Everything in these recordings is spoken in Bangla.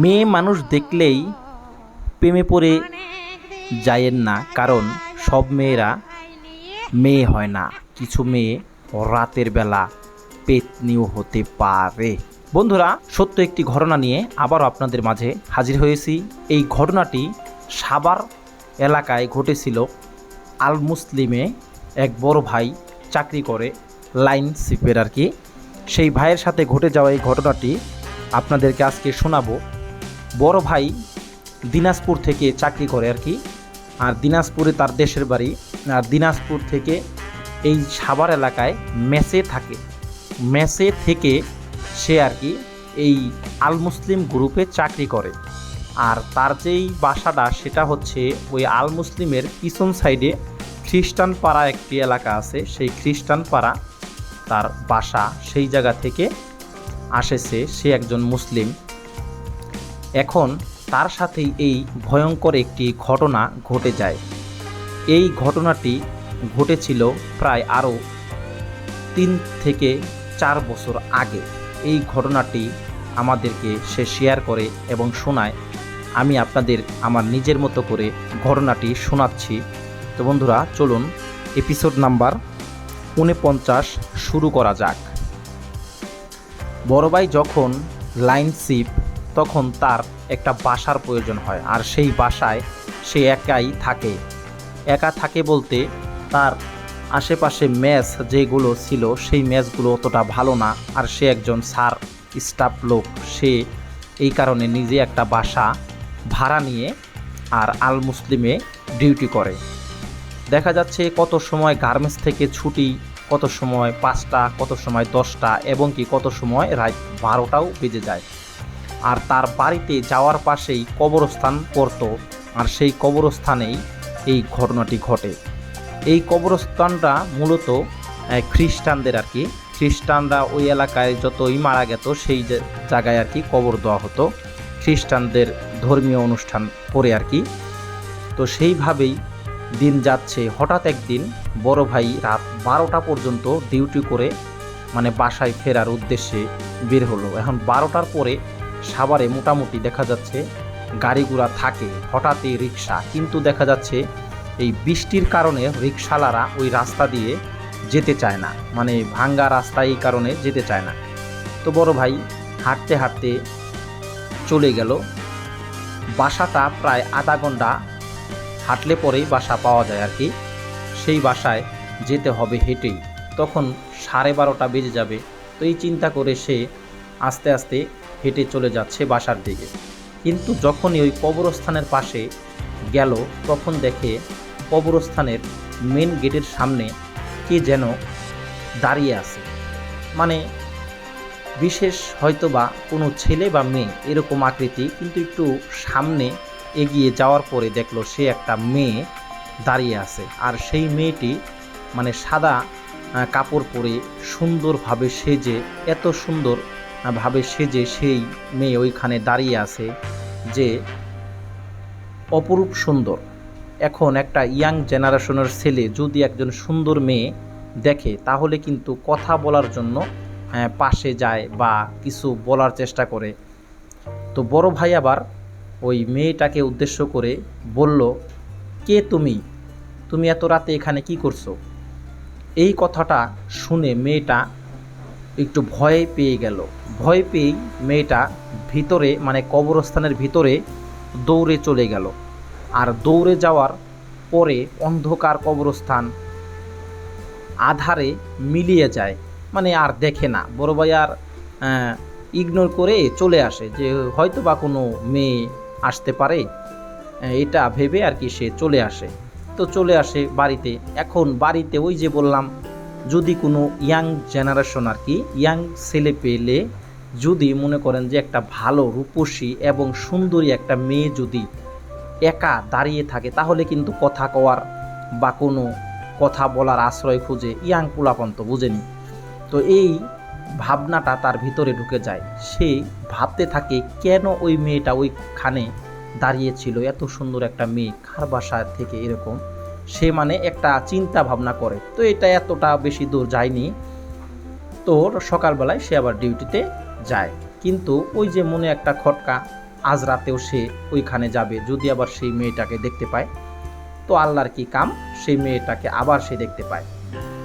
মেয়ে মানুষ দেখলেই প্রেমে পড়ে যায়েন না, কারণ সব মেয়েরা মেয়ে হয় না। কিছু মেয়ে রাতের বেলা পেতনিও হতে পারে। বন্ধুরা, সত্য একটি ঘটনা নিয়ে আবারও আপনাদের মাঝে হাজির হয়েছি। এই ঘটনাটি সাবার এলাকায় ঘটেছিল। আল মুসলিমে এক বড় ভাই চাকরি করে, লাইন শিপের আর কি। সেই ভাইয়ের সাথে ঘটে যাওয়া এই ঘটনাটি আপনাদেরকে আজকে শোনাবো। বড় ভাই দিনাজপুর থেকে চাকরি করে আর কি। আর দিনাজপুরে তার দেশের বাড়ি। আর দিনাজপুর থেকে এই সাভার এলাকায় মেসে থাকে। মেসে থেকে সে আর কি এই আল মুসলিম গ্রুপে চাকরি করে। আর তার যেই বাসাটা, সেটা হচ্ছে ওই আল মুসলিমের পিছন সাইডে খ্রিস্টান পাড়া একটি এলাকা আছে। সেই খ্রিস্টান পাড়া তার বাসা সেই জায়গা থেকে আসেছে সে একজন মুসলিম। এখন তার সাথেই এই ভয়ঙ্কর একটি ঘটনা ঘটে যায়। এই ঘটনাটি ঘটেছিল প্রায় আরও তিন থেকে চার বছর আগে। এই ঘটনাটি আমাদেরকে সে শেয়ার করে এবং শোনায়। আমি আপনাদের আমার নিজের মতো করে ঘটনাটি শোনাচ্ছি। তো বন্ধুরা, চলুন এপিসোড নাম্বার উনপঞ্চাশ শুরু করা যাক। বড় ভাই যখন লাইন শিপ, তখন তার একটা বাসার প্রয়োজন হয়, আর সেই বাসায় সে একাই থাকে। একা থাকে বলতে তার আশেপাশে ম্যাচ যেগুলো ছিল, সেই ম্যাচগুলো অতটা ভালো না, আর সে একজন সার স্টাফ লোক। সে এই কারণে নিজে একটা বাসা ভাড়া নিয়ে আর আল মুসলিমে ডিউটি করে। দেখা যাচ্ছে কত সময় গার্মেন্টস থেকে ছুটি কত সময় পাঁচটা, কত সময় দশটা, এবং কি কত সময় রাত বারোটাও বেজে যায়। আর তার বাড়িতে যাওয়ার পাশেই কবরস্থান পড়তো, আর সেই কবরস্থানেই এই ঘটনাটি ঘটে। এই কবরস্থানটা মূলত খ্রিস্টানদের আর কি। খ্রিস্টানরা ওই এলাকায় যতই মারা গেত, সেই জায়গায় আর কি কবর দেওয়া হতো। খ্রিস্টানদের ধর্মীয় অনুষ্ঠান করে আর কি। তো সেইভাবেই দিন যাচ্ছে। হঠাৎ একদিন বড় ভাই রাত বারোটা পর্যন্ত ডিউটি করে মানে বাসায় ফেরার উদ্দেশ্যে বের হলো। এখন বারোটার পরে সাভারে মোটামুটি দেখা যাচ্ছে গাড়িগুড়া থাকে, হঠাৎই রিক্সা কিন্তু দেখা যাচ্ছে এই বৃষ্টির কারণে রিক্সালারা ওই রাস্তা দিয়ে যেতে চায় না। মানে ভাঙ্গা রাস্তা এই কারণে যেতে চায় না। তো বড় ভাই হাঁটতে হাঁটতে চলে গেল। বাসাটা প্রায় আধা ঘণ্টা হাঁটলে পরেই বাসা পাওয়া যায় আর কি। সেই বাসায় যেতে হবে হেঁটেই। তখন সাড়ে বারোটা বেজে যাবে, তো এই চিন্তা করে সে আস্তে আস্তে হেঁটে চলে যাচ্ছে বাসার দিকে। কিন্তু যখনই ওই কবরস্থানের পাশে গেল, তখন দেখে কবরস্থানের মেন গেটের সামনে কে যেন দাঁড়িয়ে আছে। মানে বিশেষ হয়তোবা কোনো ছেলে বা মেয়ে, এরকম আকৃতি, কিন্তু একটু সামনে এগিয়ে যাওয়ার পরে দেখল সে একটা মেয়ে দাঁড়িয়ে আছে। আর সেই মেয়েটি মানে সাদা কাপড় পরে সুন্দরভাবে সেজে, এত সুন্দর ভাবে সেজে সেই মেয়ে ওইখানে দাঁড়িয়ে আছে যে অপরূপ সুন্দর। এখন একটা ইয়াং জেনারেশনের ছেলে যদি একজন সুন্দর মেয়ে দেখে, তাহলে কিন্তু কথা বলার জন্য পাশে যায় বা কিছু বলার চেষ্টা করে। তো বড় ভাই আবার ওই মেয়েটাকে উদ্দেশ্য করে বলল, কে তুমি? তুমি এত রাতে এখানে কি করছ? এই কথাটা শুনে মেয়েটা একটু ভয় পেয়ে গেল। ভয় পেয়েই মেয়েটা ভিতরে মানে কবরস্থানের ভিতরে দৌড়ে চলে গেল। আর দৌড়ে যাওয়ার পরে অন্ধকার কবরস্থান আধারে মিলিয়ে যায়। মানে আর দেখে না। বড় ভাই আর ইগনোর করে চলে আসে যে হয়তো বা কোনো মেয়ে আসতে পারে। এটা ভেবে আর কি সে চলে আসে। তো চলে আসে বাড়িতে। এখন বাড়িতে ওই যে বললাম, যদি কোনো ইয়াং জেনারেশন আর কি, ইয়াং ছেলে পেলে যদি মনে করেন যে একটা ভালো রূপসী এবং সুন্দরী একটা মেয়ে যদি একা দাঁড়িয়ে থাকে, তাহলে কিন্তু কথা কওয়ার বা কোনো কথা বলার আশ্রয় খুঁজে ইয়াং পোলাপন্ত বুঝেনি। তো এই ভাবনাটা তার ভিতরে ঢুকে যায়। সে ভাবতে থাকে, কেন ওই মেয়েটা ওইখানে দাঁড়িয়েছিল, এত সুন্দর একটা মেয়ে, কার বাসা থেকে এরকম? সে মানে একটা চিন্তা ভাবনা করে। তো এটা এতটা বেশি দূর যায়নি। তো সকালবেলায় সে আবার ডিউটিতে যায়। কিন্তু ওই যে মনে একটা খটকা, আজ রাতেও সে ওইখানে যাবে, যদি আবার সেই মেয়েটাকে দেখতে পায়। তো আল্লাহর কি কাম? সেই মেয়েটাকে আবার সে দেখতে পায়।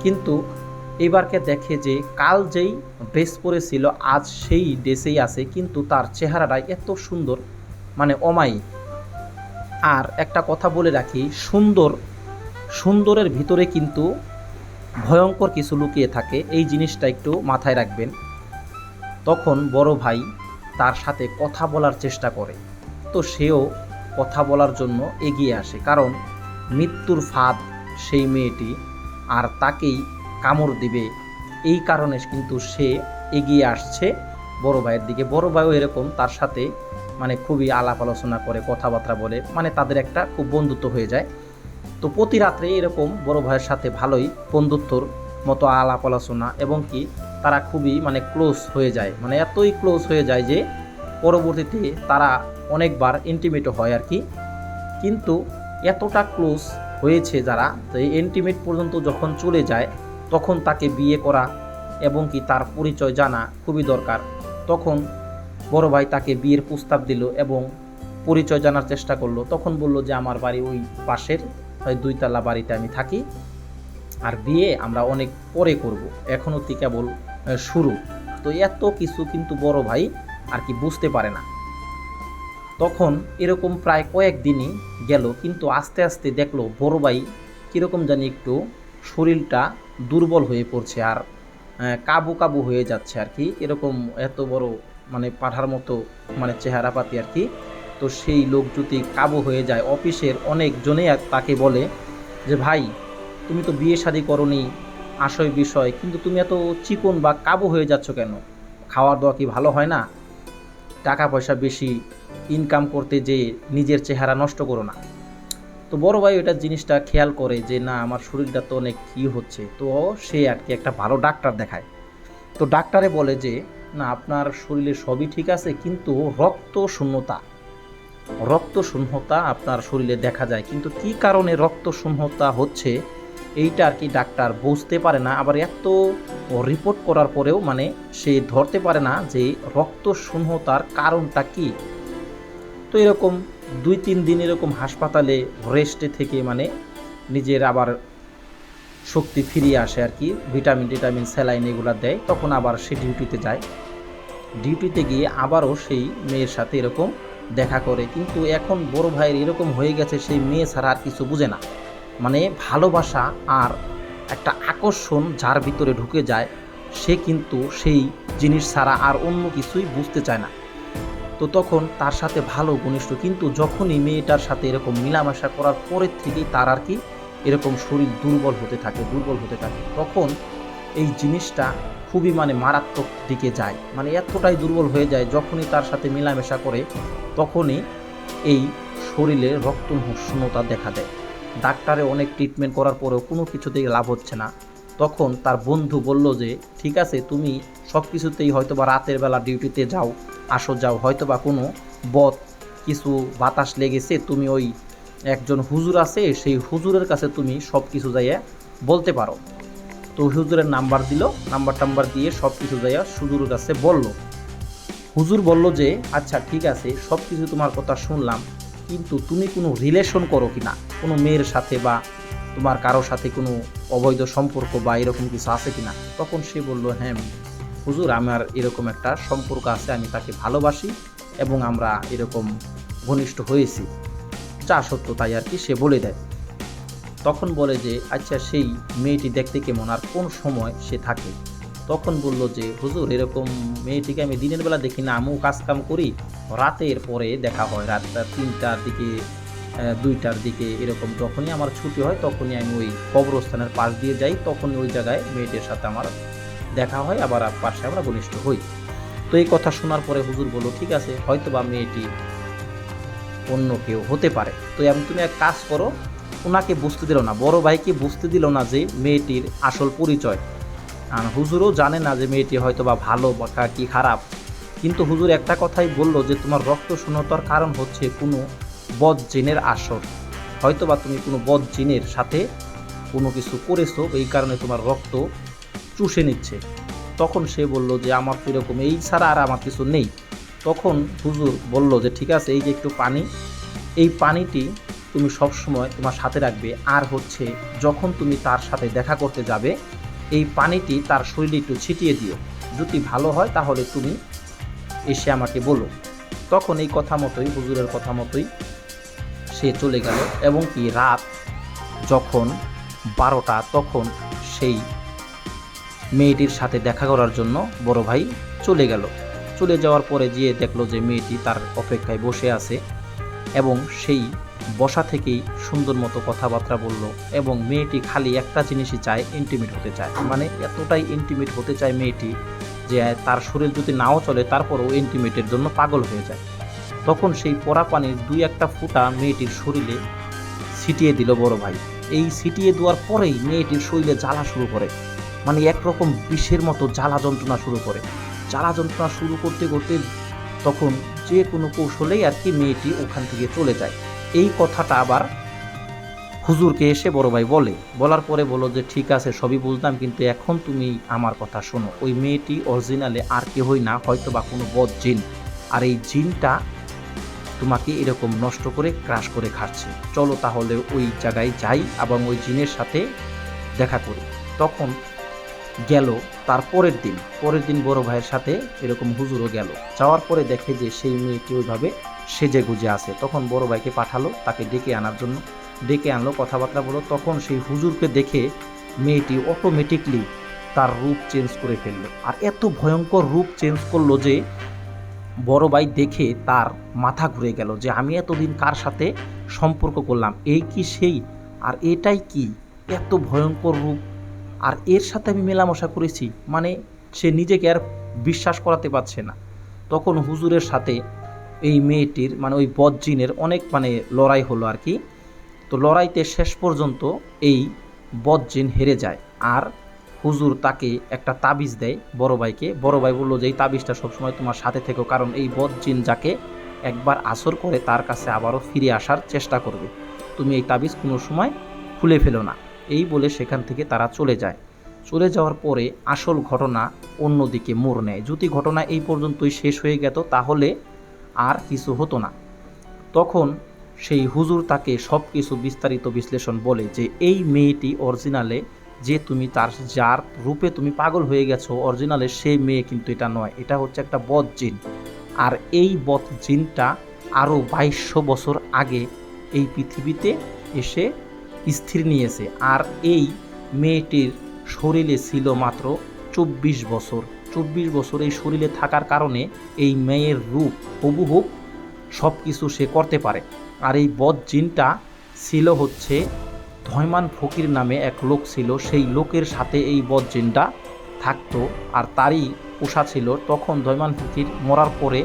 কিন্তু এবারকে দেখে যে কাল যেই ড্রেস পরেছিল, আজ সেই ড্রেসেই আছে, কিন্তু তার চেহারাটা এত সুন্দর। মানে অমায়িক আর একটা কথা বলে রাখি, সুন্দর, সুন্দরের ভিতরে কিন্তু ভয়ঙ্কর কিছু লুকিয়ে থাকে। এই জিনিসটা একটু মাথায় রাখবেন। তখন বড় ভাই তার সাথে কথা বলার চেষ্টা করে। তো সেও কথা বলার জন্য এগিয়ে আসে। কারণ মৃত্যুর ফাঁদ সেই মেয়েটি আর তাকেই কামড় দিবে। এই কারণে কিন্তু সে এগিয়ে আসছে বড় ভাইয়ের দিকে। বড় ভাইও এরকম, তার সাথে মানে খুবই আলাপ আলোচনা করে, কথাবার্তা বলে মানে তাদের একটা খুব বন্ধুত্ব হয়ে যায়। তো প্রতি রাত্রে এরকম বড় ভাইয়ের সাথে ভালোই বন্ধুত্বর মতো আলাপ আলোচনা এবং কি তারা খুবই মানে ক্লোজ হয়ে যায়। মানে এতই ক্লোজ হয়ে যায় যে পরবর্তীতে তারা অনেকবার ইন্টিমেটও হয় আর কি। কিন্তু এতটা ক্লোজ হয়েছে যারা তো এই ইন্টিমেট পর্যন্ত যখন চলে যায়, তখন তাকে বিয়ে করা এবং কি তার পরিচয় জানা খুবই দরকার। তখন বড় ভাই তাকে বিয়ের প্রস্তাব দিল এবং পরিচয় জানার চেষ্টা করল। তখন বলল যে, আমার বাড়ি ওই পাশের, ওই দুইতলা বাড়িতে আমি থাকি। আর বিয়ে আমরা অনেক পরে করব। এখনও তো কেবল শুরু। তো এত কিছু কিন্তু বড় ভাই আর কি বুঝতে পারে না। তখন এরকম প্রায় কয়েকদিনই গেল, কিন্তু আস্তে আস্তে দেখল বড় ভাই কীরকম জানি একটু শরীরটা দুর্বল হয়ে পড়ছে আর কাবু কাবু হয়ে যাচ্ছে আর কি। এরকম এত বড় মানে পাঠার মতো মানে চেহারা পাতি আর কি। তো সেই লোক যদি কাবু হয়ে যায়, অফিসের অনেকজনে তাকে বলে যে, ভাই, তুমি তো বিয়ে শাদি করনি, আশয় বিষয় কিন্তু তুমি এত চিকন বা কাবু হয়ে যাচ্ছ কেন? খাওয়া দাওয়া কি ভালো হয় না? টাকা পয়সা বেশি ইনকাম করতে যে নিজের চেহারা নষ্ট করো না। তো বড় ভাই ওটা জিনিসটা খেয়াল করে যে, না, আমার শরীরটা তো অনেক কী হচ্ছে। তো সে আর কি একটা ভালো ডাক্তার দেখায়। তো ডাক্তারে বলে যে না, আপনার শরীরে সবই ঠিক আছে, কিন্তু রক্ত শূন্যতা রক্ত শূন্যতা আপনার শরীরে দেখা যায়, কিন্তু কি কারণে রক্ত শূন্যতা হচ্ছে, এইটা আর কি ডাক্তার বুঝতে পারে না। আবার এত রিপোর্ট করার পরেও মানে সে ধরতে পারে না যে রক্ত শূন্যতার কারণটা কি। তো এরকম দুই তিন দিন এরকম হাসপাতালে রেস্টে থেকে মানে নিজের আবার শক্তি ফিরিয়ে আসে আর কি, ভিটামিন, টিটামিন, স্যালাইন এগুলো দেয়, তখন আবার সে ডিউটিতে যায়। ডিউটিতে গিয়ে আবারও সেই মেয়ের সাথে এরকম দেখা করে, কিন্তু এখন বড় ভাইয়ের এরকম হয়ে গেছে, সেই মেয়ে ছাড়া আর কিছু বুঝে না। মানে ভালোবাসা আর একটা আকর্ষণ যার ভিতরে ঢুকে যায়, সে কিন্তু সেই জিনিস ছাড়া আর অন্য কিছুই বুঝতে চায় না। তো তখন তার সাথে ভালো ঘনিষ্ঠ, কিন্তু যখনই মেয়েটার সাথে এরকম মিলামেশা করার পরের থেকেই তার আর কি এরকম শরীর দুর্বল হতে থাকে, দুর্বল হতে থাকে, তখন এই জিনিসটা খুবই মানে মারাত্মক দিকে যায়। মানে এতটাই দুর্বল হয়ে যায়, যখনই তার সাথে মেলামেশা করে, তখনই এই শরীরে রক্ত শূন্যতা দেখা দেয়। ডাক্তারে অনেক ট্রিটমেন্ট করার পরেও কোনো কিছুতেই লাভ হচ্ছে না। তখন তার বন্ধু বলল যে, ঠিক আছে, তুমি সব কিছুতেই হয়তো বা রাতের বেলা ডিউটিতে যাও, আসো যাও হয়তো বা কোনো বদ, কিছু বাতাস লেগেছে, তুমি ওই একজন হুজুর আছে, সেই হুজুরের কাছে তুমি সব কিছু যাইয়া বলতে পারো। তো হুজুরের নাম্বার দিল, নাম্বার টাম্বার দিয়ে সব কিছু যাইয়া হুজুরের কাছে বলল। হুজুর বলল যে আচ্ছা ঠিক আছে সব কিছু তোমার কথা শুনলাম, কিন্তু তুমি কোনো রিলেশন করো কি না? কোনো মেয়ের সাথে বা তোমার কারোর সাথে কোনো অবৈধ সম্পর্ক বা এরকম কিছু আছে কি না? তখন সে বলল হ্যাঁ হুজুর, আমার এরকম একটা সম্পর্ক আছে, আমি তাকে ভালোবাসি এবং আমরা এরকম ঘনিষ্ঠ হয়েছি। যা সত্য তাই আর কি সে বলে দেয়। তখন বলে যে আচ্ছা সেই মেয়েটি দেখতে কেমন? আর কোন সময় সে থাকে? তখন বলল যে, হুজুর, এরকম মেয়েটিকে আমি দিনের বেলা দেখি না। আমিও কাজ কাম করি। রাতের পরে দেখা হয়, রাতটা তিনটার দিকে দুইটার দিকে এরকম যখনই আমার ছুটি হয়, তখনই আমি ওই কবরস্থানের পাশ দিয়ে যাই। তখন ওই জায়গায় মেয়েটির সাথে আমার দেখা হয়। আবার পাশে আমরা ঘনিষ্ঠ হই। তো এই কথা শোনার পরে হুজুর বলল, ঠিক আছে হয়তো বা মেয়েটি অন্য কেউ হতে পারে। তো আমি তুমি এক কাজ করো ওনাকে বুঝতে দিল না, বড় ভাইকে বুঝতে দিল না যে মেয়েটির আসল পরিচয়। আর হুজুরও জানে না যে মেয়েটি হয়তো বা ভালো বা কা- খারাপ। কিন্তু হুজুর একটা কথাই বলল যে, তোমার রক্ত শূন্যতার কারণ হচ্ছে কোনো বদ জিনের আসর। হয়তো বা তুমি কোনো বদ জিনের সাথে কোনো কিছু করেছ, এই কারণে তোমার রক্ত চুষে নিচ্ছে। তখন সে বলল যে, আমার তো এরকম এই ছাড়া আর আমার কিছু নেই। তখন হুজুর বলল যে, ঠিক আছে, এই যে একটু পানি। এই পানিটি তুমি সব সময় তোমার সাথে রাখবে। আর হচ্ছে, যখন তুমি তার সাথে দেখা করতে যাবে, এই পানিটি তার শরীরে একটু ছিটিয়ে দিও। যদি ভালো হয়, তাহলে তুমি এসে আমাকে বলো। তখন এই কথা মতোই, হুজুরের কথা মতোই সে চলে গেল। এবং কি, রাত যখন বারোটা, তখন সেই মেয়েটির সাথে দেখা করার জন্য বড় ভাই চলে গেল। চলে যাওয়ার পরে গিয়ে দেখল যে মেয়েটি তার অপেক্ষায় বসে আছে এবং সেই বসা থেকেই সুন্দর মতো কথাবার্তা বলল এবং মেয়েটি খালি একটা জিনিসই চায় ইন্টিমেট হতে চায়। মানে এতটাই ইন্টিমেট হতে চায় মেয়েটি যে তার শরীর যদি নাও চলে, তারপরও ইন্টিমেটের জন্য পাগল হয়ে যায়। তখন সেই পরা পানির দুই একটা ফুটা মেয়েটির শরীরে ছিটিয়ে দিল বড় ভাই। এই ছিটিয়ে দেওয়ার পরেই মেয়েটির শরীরে জ্বালা শুরু করে। মানে একরকম বিষের মতো জ্বালা যন্ত্রণা শুরু করে। জ্বালা যন্ত্রণা শুরু করতে করতে তখন যে কোনো কৌশলেই আর কি মেয়েটি ওখান থেকে চলে যায়। এই কথাটা আবার হুজুরকে এসে বড় ভাই বলে। বলার পরে বলো যে, ঠিক আছে, সবই বুঝলাম, কিন্তু এখন তুমি আমার কথা শোনো। ওই মেয়েটি অরিজিনালে আর কেহই না, হয়তো বা কোনো বদ জিন। আর এই জিনটা তোমাকে এরকম নষ্ট করে, ক্রাশ করে খাচ্ছে। চলো তাহলে ওই জায়গায় যাই এবং ওই জিনের সাথে দেখা করি। তখন গেল তার পরের দিন। পরের দিন বড় ভাইয়ের সাথে এরকম হুজুরও গেল। যাওয়ার পরে দেখে যে সেই মেয়েটি ওইভাবে সেজে গুজে আছে। তখন বড় ভাইকে পাঠালো তাকে ডেকে আনার জন্য। ডেকে আনলো, কথাবার্তা বলো তখন সেই হুজুরকে দেখে মেয়েটি অটোমেটিকলি তার রূপ চেঞ্জ করে ফেলল। আর এত ভয়ঙ্কর রূপ চেঞ্জ করল যে বড় ভাই দেখে তার মাথা ঘুরে গেল যে আমি এতদিন কার সাথে সম্পর্ক করলাম? এই কি সেই? আর এটাই কি? এত ভয়ঙ্কর রূপ আর এর সাথে আমি মেলামশা করেছি মানে সে নিজেকে আর বিশ্বাস করাতে পারছে না। তখন হুজুরের সাথে এই মেয়েটির মানে ওই বদজিনের অনেক মানে লড়াই হলো আর কি। তো লড়াইতে শেষ পর্যন্ত এই বদজিন হেরে যায় আর হুজুর তাকে একটা তাবিজ দেয় বড় ভাইকে। বড় ভাই বলল যে, এই তাবিজটা সবসময় তোমার সাথে থেকো, কারণ এই বদজিন যাকে একবার আসর করে তার কাছে আবারও ফিরে আসার চেষ্টা করবে। তুমি এই তাবিজ কোনো সময় খুলে ফেলো না। এই বলে সেখান থেকে তারা চলে যায়। চলে যাওয়ার পরে আসল ঘটনা অন্যদিকে মোড় নেয়। যদি ঘটনা এই পর্যন্তই শেষ হয়ে গেত, তাহলে আর কিছু হতো না। তখন সেই হুজুর তাকে সব কিছু বিস্তারিত বিশ্লেষণ বলে যে, এই মেয়েটি অরিজিনালে যে তুমি তার যার রূপে তুমি পাগল হয়ে গেছো, অরিজিনালে সেই মেয়ে কিন্তু এটা নয়। এটা হচ্ছে একটা বদ জিন। আর এই বদ জিনটা আরও বাইশশো বছর আগে এই পৃথিবীতে এসে স্থির নিয়েছে। আর এই মেয়েটির শরীরে ছিল মাত্র চব্বিশ বছর। চব্বিশ বছর এই শরীরে থাকার কারণে এই মেয়ের রূপ, হুবহুব সব কিছু সে করতে পারে। আর এই বদ জিনটা ছিল হচ্ছে ধয়মান ফকির নামে এক লোক ছিল। সেই লোকের সাথে এই বদ জিনটা থাকতো। আর তারই পোষা ছিল। তখন ধয়মান ফকির মরার পরে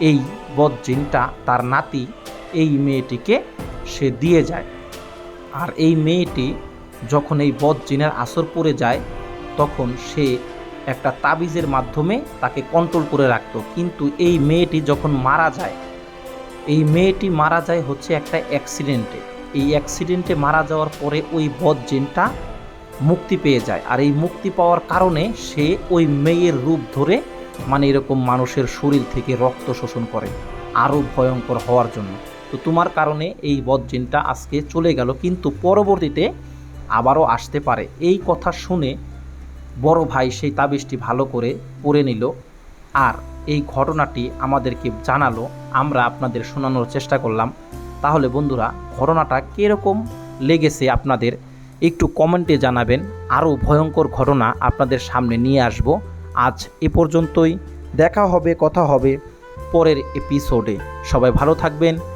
এই বদ জিনটা, তার নাতি, এই মেয়েটিকে সে দিয়ে যায়। আর এই মেয়েটি যখন এই বদ জিনের আসর পড়ে যায়, তখন সে একটা তাবিজের মাধ্যমে তাকে কন্ট্রোল করে রাখত। কিন্তু এই মেয়েটি যখন মারা যায়, এই মেয়েটি মারা যায় হচ্ছে একটা অ্যাক্সিডেন্টে এই অ্যাক্সিডেন্টে মারা যাওয়ার পরে ওই বদ জিনটা মুক্তি পেয়ে যায়। আর এই মুক্তি পাওয়ার কারণে সে ওই মেয়ের রূপ ধরে মানে এরকম মানুষের শরীর থেকে রক্ত শোষণ করে আরও ভয়ঙ্কর হওয়ার জন্য। তো তোমার কারণে এই বদজিনটা আজকে চলে গেল, কিন্তু পরবর্তীতে আবারও আসতে পারে। এই কথা শুনে বড় ভাই সেই তাবিজটি ভালো করে পড়ে নিল আর এই ঘটনাটি আমাদেরকে জানালো। আমরা আপনাদের শোনানোর চেষ্টা করলাম। তাহলে বন্ধুরা, ঘটনাটা কীরকম লেগেছে আপনাদের একটু কমেন্টে জানাবেন। আরও ভয়ঙ্কর ঘটনা আপনাদের সামনে নিয়ে আসব। আজ এ পর্যন্তই। দেখা হবে, কথা হবে পরের এপিসোডে। সবাই ভালো থাকবেন।